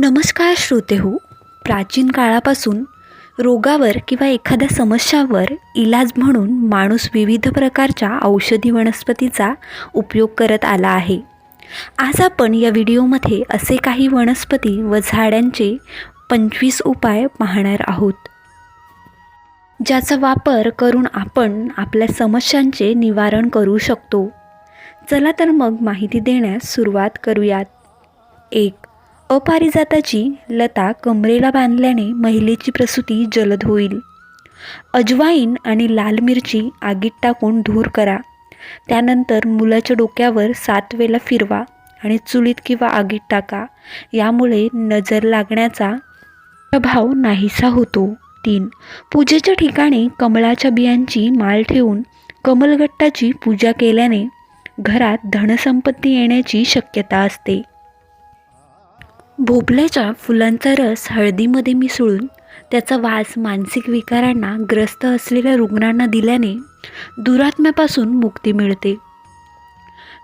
नमस्कार श्रोते हो प्राचीन काळापासून रोगावर किंवा एखाद्या समस्यावर इलाज म्हणून माणूस विविध प्रकारच्या औषधी वनस्पतीचा उपयोग करत आला आहे. आज आपण या व्हिडिओमध्ये असे काही वनस्पती व झाडांचे पंचवीस उपाय पाहणार आहोत. ज्याचा वापर करून आपण आपल्या समस्यांचे निवारण करू शकतो. चला तर मग माहिती देण्यास सुरुवात करूयात. एक अपारिजाताची लता कमरेला बांधल्याने महिलेची प्रसूती जलद होईल. अजवाईन आणि लाल मिरची आगीत टाकून धूर करा. त्यानंतर मुलाच्या डोक्यावर सात वेळा फिरवा आणि चुलीत किंवा आगीत टाका. यामुळे नजर लागण्याचा प्रभाव नाहीसा होतो. तीन. पूजेच्या ठिकाणी कमळाच्या बियांची माळ ठेवून कमलगट्टाची पूजा केल्याने घरात धनसंपत्ती येण्याची शक्यता असते. भोपळ्याच्या फुलांचा रस हळदीमध्ये मिसळून त्याचा वास मानसिक विकारांना ग्रस्त असलेल्या रुग्णांना दिल्याने दुरात्म्यापासून मुक्ती मिळते.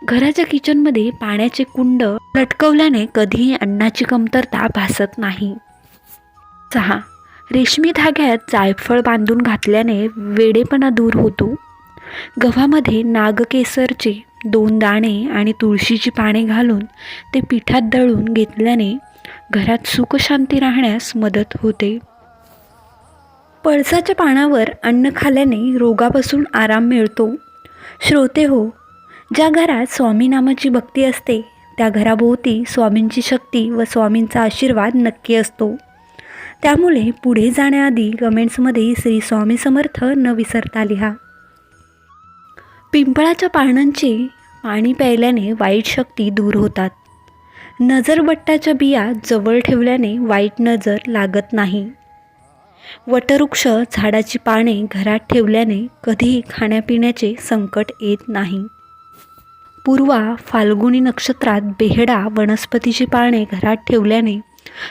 घराच्या किचनमध्ये पाण्याचे कुंड लटकवल्याने कधीही अन्नाची कमतरता भासत नाही. सहा. रेशमी धाग्यात जायफळ बांधून घातल्याने वेडेपणा दूर होतो. गव्हामध्ये नागकेसरचे दोन दाणे आणि तुळशीची पाने घालून ते पिठात दळून घेतल्याने घरात सुखशांती राहण्यास मदत होते. पळसाच्या पानावर अन्न खाल्ल्याने रोगापासून आराम मिळतो. श्रोते हो ज्या घरात स्वामी नामाची भक्ती असते त्या घराभोवती स्वामींची शक्ती व स्वामींचा आशीर्वाद नक्की असतो. त्यामुळे पुढे जाण्याआधी कमेंट्समध्ये श्री स्वामी समर्थ न विसरता लिहा. पिंपळाच्या पानांची पाणी प्यायल्याने वाईट शक्ती दूर होतात. नजरबट्टाच्या बिया जवळ ठेवल्याने वाईट नजर लागत नाही. वटवृक्ष झाडाची पाने घरात ठेवल्याने कधीही खाण्यापिण्याचे संकट येत नाही. पूर्वा फाल्गुनी नक्षत्रात बेहडा वनस्पतीची पाने घरात ठेवल्याने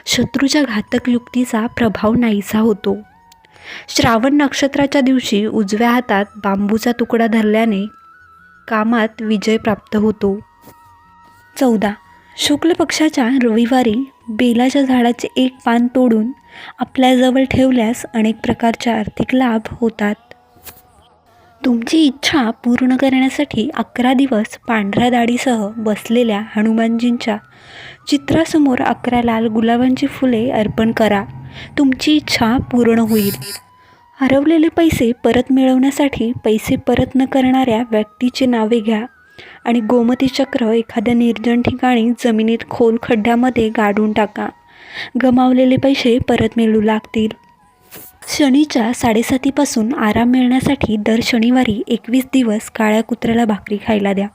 शत्रूच्या घातक युक्तीचा प्रभाव नाहीसा होतो. श्रावण नक्षत्राच्या दिवशी उजव्या हातात बांबूचा तुकडा धरल्याने कामात विजय प्राप्त होतो. चौदा. शुक्ल पक्षाच्या रविवारी बेलाच्या झाडाचे एक पान तोडून आपल्याजवळ ठेवल्यास अनेक प्रकारचे आर्थिक लाभ होतात. तुमची इच्छा पूर्ण करण्यासाठी अकरा दिवस पांढऱ्या दाढीसह बसलेल्या हनुमानजींच्या चित्रासमोर अकरा लाल गुलाबांची फुले अर्पण करा. तुमची इच्छा पूर्ण होईल. हरवलेले पैसे परत मिळवण्यासाठी पैसे परत न करणाऱ्या व्यक्तीची नावे घ्या आणि गोमती चक्र एखाद्या निर्जन ठिकाणी जमिनीत खोल खड्ड्यामध्ये गाडून टाका. गमावलेले पैसे परत मिळू लागतील. शनीच्या साडेसातीपासून आराम मिळण्यासाठी दर शनिवारी एकवीस दिवस काळ्या कुत्र्याला भाकरी खायला द्या.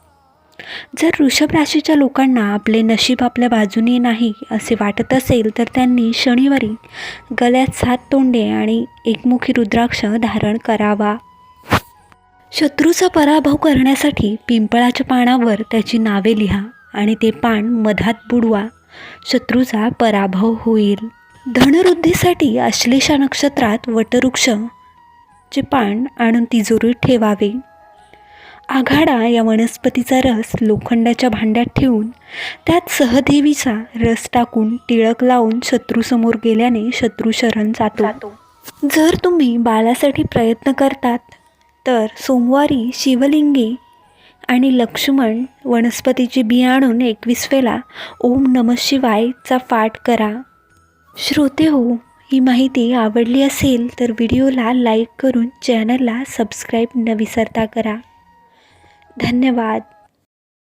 जर वृषभ राशीच्या लोकांना आपले नशीब आपल्या बाजूने नाही असे वाटत असेल तर त्यांनी शनिवारी गळ्यात सात तोंडे आणि एकमुखी रुद्राक्ष धारण करावा. शत्रूचा पराभव करण्यासाठी पिंपळाच्या पानावर त्याची नावे लिहा आणि ते पान मधात बुडवा. शत्रूचा पराभव होईल. धनवृद्धीसाठी अश्लेषा नक्षत्रात वटवृक्ष चे पान आणून तिजोरीत ठेवावे. आघाडा या वनस्पतीचा रस लोखंडाच्या भांड्यात ठेवून त्यात सहदेवीचा रस टाकून टिळक लावून शत्रूसमोर गेल्याने शत्रू शरण जातो. जर तुम्ही बाळासाठी प्रयत्न करतात तर सोमवारी शिवलिंगी आणि लक्ष्मण वनस्पतीची बी आणून एकवीस वेळा ओम नम शिवायचा पाठ करा. श्रोते हो ही माहिती आवडली असेल तर व्हिडिओला लाईक करून चॅनलला सबस्क्राईब न विसरता करा. धन्यवाद.